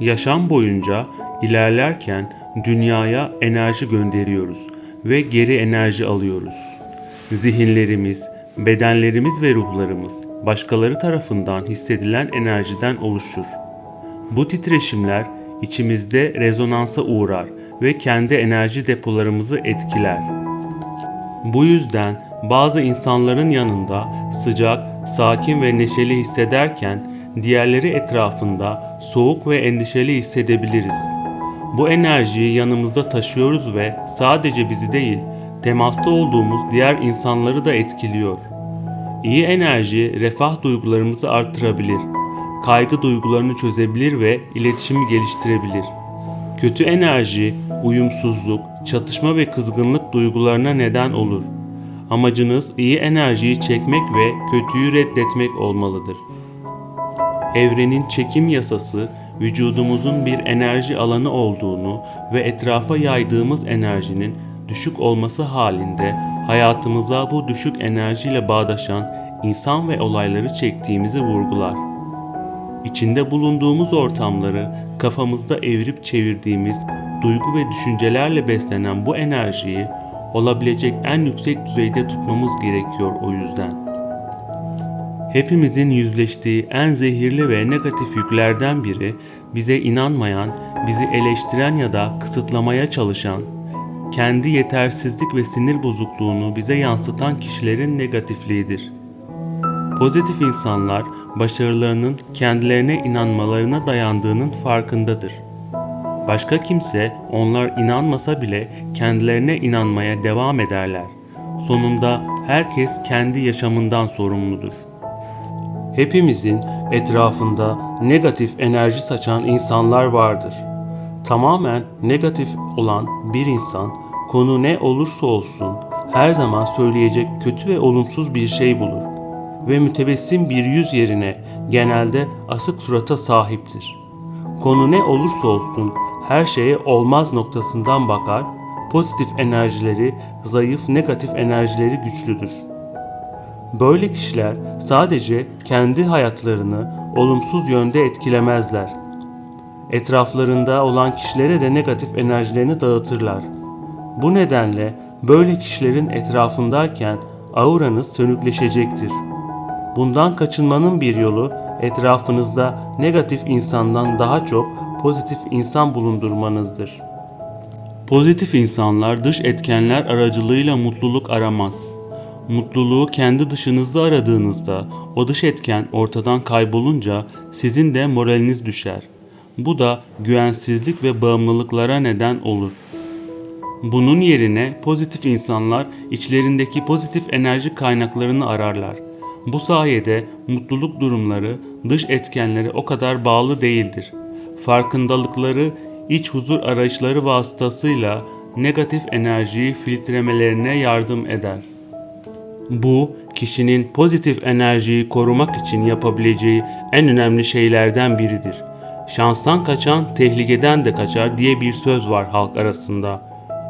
Yaşam boyunca ilerlerken dünyaya enerji gönderiyoruz ve geri enerji alıyoruz. Zihinlerimiz, bedenlerimiz ve ruhlarımız başkaları tarafından hissedilen enerjiden oluşur. Bu titreşimler içimizde rezonansa uğrar ve kendi enerji depolarımızı etkiler. Bu yüzden bazı insanların yanında sıcak, sakin ve neşeli hissederken diğerleri etrafında soğuk ve endişeli hissedebiliriz. Bu enerjiyi yanımızda taşıyoruz ve sadece bizi değil, temasta olduğumuz diğer insanları da etkiliyor. İyi enerji refah duygularımızı artırabilir, kaygı duygularını çözebilir ve iletişimi geliştirebilir. Kötü enerji, uyumsuzluk, çatışma ve kızgınlık duygularına neden olur. Amacınız iyi enerjiyi çekmek ve kötüyü reddetmek olmalıdır. Evrenin çekim yasası vücudumuzun bir enerji alanı olduğunu ve etrafa yaydığımız enerjinin düşük olması halinde hayatımıza bu düşük enerjiyle bağdaşan insan ve olayları çektiğimizi vurgular. İçinde bulunduğumuz ortamları kafamızda evirip çevirdiğimiz duygu ve düşüncelerle beslenen bu enerjiyi olabilecek en yüksek düzeyde tutmamız gerekiyor o yüzden. Hepimizin yüzleştiği en zehirli ve negatif yüklerden biri bize inanmayan, bizi eleştiren ya da kısıtlamaya çalışan, kendi yetersizlik ve sinir bozukluğunu bize yansıtan kişilerin negatifliğidir. Pozitif insanlar başarılarının kendilerine inanmalarına dayandığının farkındadır. Başka kimse onlar inanmasa bile kendilerine inanmaya devam ederler. Sonunda herkes kendi yaşamından sorumludur. Hepimizin etrafında negatif enerji saçan insanlar vardır. Tamamen negatif olan bir insan konu ne olursa olsun her zaman söyleyecek kötü ve olumsuz bir şey bulur ve mütebessim bir yüz yerine genelde asık surata sahiptir. Konu ne olursa olsun her şeye olmaz noktasından bakar, pozitif enerjileri zayıf, negatif enerjileri güçlüdür. Böyle kişiler sadece kendi hayatlarını olumsuz yönde etkilemezler. Etraflarında olan kişilere de negatif enerjilerini dağıtırlar. Bu nedenle böyle kişilerin etrafındayken auranız sönükleşecektir. Bundan kaçınmanın bir yolu etrafınızda negatif insandan daha çok pozitif insan bulundurmanızdır. Pozitif insanlar dış etkenler aracılığıyla mutluluk aramaz. Mutluluğu kendi dışınızda aradığınızda o dış etken ortadan kaybolunca sizin de moraliniz düşer. Bu da güvensizlik ve bağımlılıklara neden olur. Bunun yerine pozitif insanlar içlerindeki pozitif enerji kaynaklarını ararlar. Bu sayede mutluluk durumları dış etkenlere o kadar bağlı değildir. Farkındalıkları iç huzur arayışları vasıtasıyla negatif enerjiyi filtremelerine yardım eder. Bu kişinin pozitif enerjiyi korumak için yapabileceği en önemli şeylerden biridir. Şanstan kaçan tehlikeden de kaçar diye bir söz var halk arasında.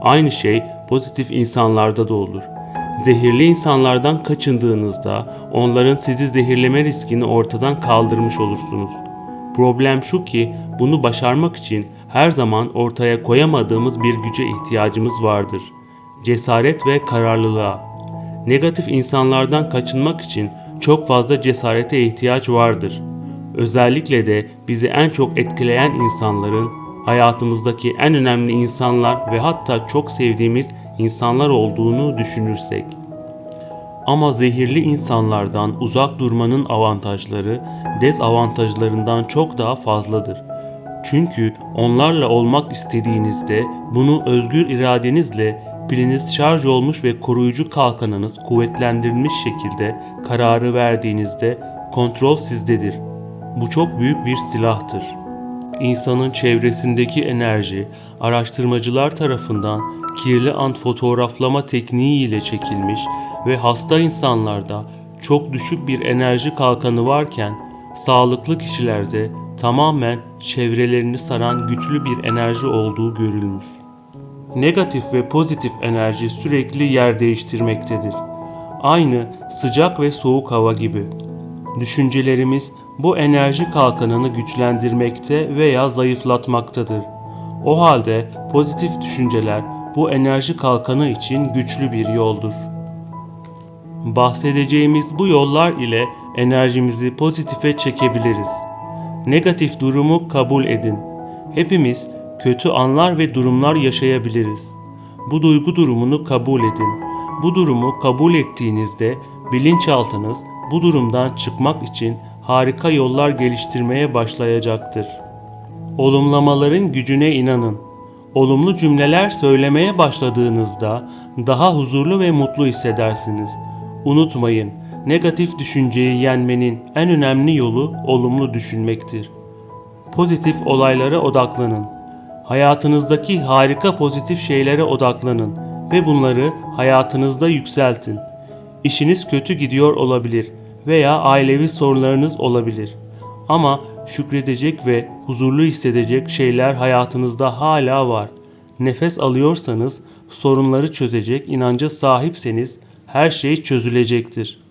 Aynı şey pozitif insanlarda da olur. Zehirli insanlardan kaçındığınızda onların sizi zehirleme riskini ortadan kaldırmış olursunuz. Problem şu ki bunu başarmak için her zaman ortaya koyamadığımız bir güce ihtiyacımız vardır. Cesaret ve kararlılığa. Negatif insanlardan kaçınmak için çok fazla cesarete ihtiyaç vardır. Özellikle de bizi en çok etkileyen insanların hayatımızdaki en önemli insanlar ve hatta çok sevdiğimiz insanlar olduğunu düşünürsek. Ama zehirli insanlardan uzak durmanın avantajları dezavantajlarından çok daha fazladır. Çünkü onlarla olmak istediğinizde bunu özgür iradenizle piliniz şarj olmuş ve koruyucu kalkanınız kuvvetlendirilmiş şekilde kararı verdiğinizde kontrol sizdedir. Bu çok büyük bir silahtır. İnsanın çevresindeki enerji araştırmacılar tarafından kirli an fotoğraflama tekniği ile çekilmiş ve hasta insanlarda çok düşük bir enerji kalkanı varken sağlıklı kişilerde tamamen çevrelerini saran güçlü bir enerji olduğu görülmüş. Negatif ve pozitif enerji sürekli yer değiştirmektedir. Aynı sıcak ve soğuk hava gibi. Düşüncelerimiz bu enerji kalkanını güçlendirmekte veya zayıflatmaktadır. O halde pozitif düşünceler bu enerji kalkanı için güçlü bir yoldur. Bahsedeceğimiz bu yollar ile enerjimizi pozitife çekebiliriz. Negatif durumu kabul edin. Hepimiz kötü anlar ve durumlar yaşayabiliriz. Bu duygu durumunu kabul edin. Bu durumu kabul ettiğinizde bilinçaltınız bu durumdan çıkmak için harika yollar geliştirmeye başlayacaktır. Olumlamaların gücüne inanın. Olumlu cümleler söylemeye başladığınızda daha huzurlu ve mutlu hissedersiniz. Unutmayın, negatif düşünceyi yenmenin en önemli yolu olumlu düşünmektir. Pozitif olaylara odaklanın. Hayatınızdaki harika pozitif şeylere odaklanın ve bunları hayatınızda yükseltin. İşiniz kötü gidiyor olabilir veya ailevi sorunlarınız olabilir. Ama şükredecek ve huzurlu hissedecek şeyler hayatınızda hala var. Nefes alıyorsanız, sorunları çözecek inanca sahipseniz her şey çözülecektir.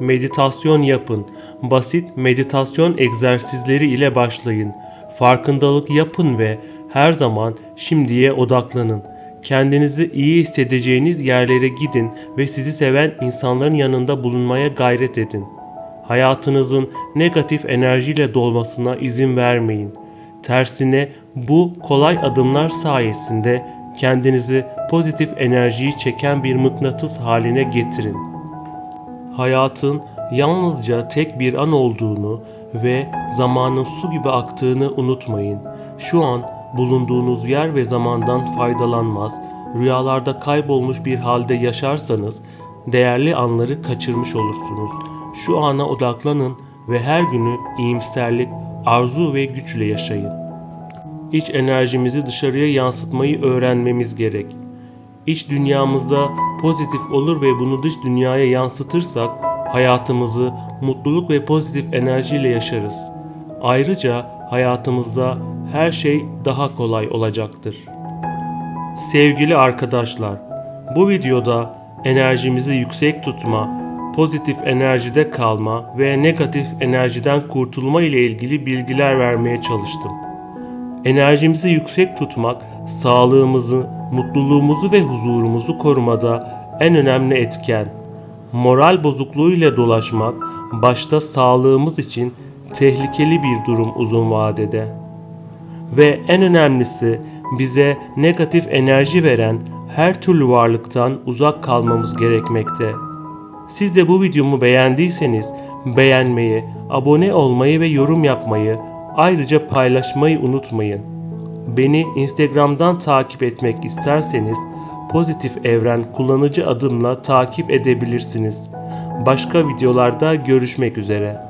Meditasyon yapın. Basit meditasyon egzersizleri ile başlayın. Farkındalık yapın ve her zaman şimdiye odaklanın. Kendinizi iyi hissedeceğiniz yerlere gidin ve sizi seven insanların yanında bulunmaya gayret edin. Hayatınızın negatif enerjiyle dolmasına izin vermeyin. Tersine bu kolay adımlar sayesinde kendinizi pozitif enerjiyi çeken bir mıknatıs haline getirin hayatın yalnızca tek bir an olduğunu ve zamanın su gibi aktığını unutmayın. Şu an bulunduğunuz yer ve zamandan faydalanmaz, rüyalarda kaybolmuş bir halde yaşarsanız değerli anları kaçırmış olursunuz. Şu ana odaklanın ve her günü iyimserlik, arzu ve güçle yaşayın. İç enerjimizi dışarıya yansıtmayı öğrenmemiz gerek. İç dünyamızda pozitif olur ve bunu dış dünyaya yansıtırsak hayatımızı mutluluk ve pozitif enerjiyle yaşarız. Ayrıca hayatımızda her şey daha kolay olacaktır. Sevgili arkadaşlar, bu videoda enerjimizi yüksek tutma, pozitif enerjide kalma ve negatif enerjiden kurtulma ile ilgili bilgiler vermeye çalıştım. Enerjimizi yüksek tutmak, sağlığımızı, mutluluğumuzu ve huzurumuzu korumada en önemli etken. Moral bozukluğu ile dolaşmak, başta sağlığımız için tehlikeli bir durum uzun vadede. Ve en önemlisi bize negatif enerji veren her türlü varlıktan uzak kalmamız gerekmekte. Siz de bu videomu beğendiyseniz beğenmeyi, abone olmayı ve yorum yapmayı, ayrıca paylaşmayı unutmayın. Beni Instagram'dan takip etmek isterseniz Pozitif Evren kullanıcı adımla takip edebilirsiniz. Başka videolarda görüşmek üzere.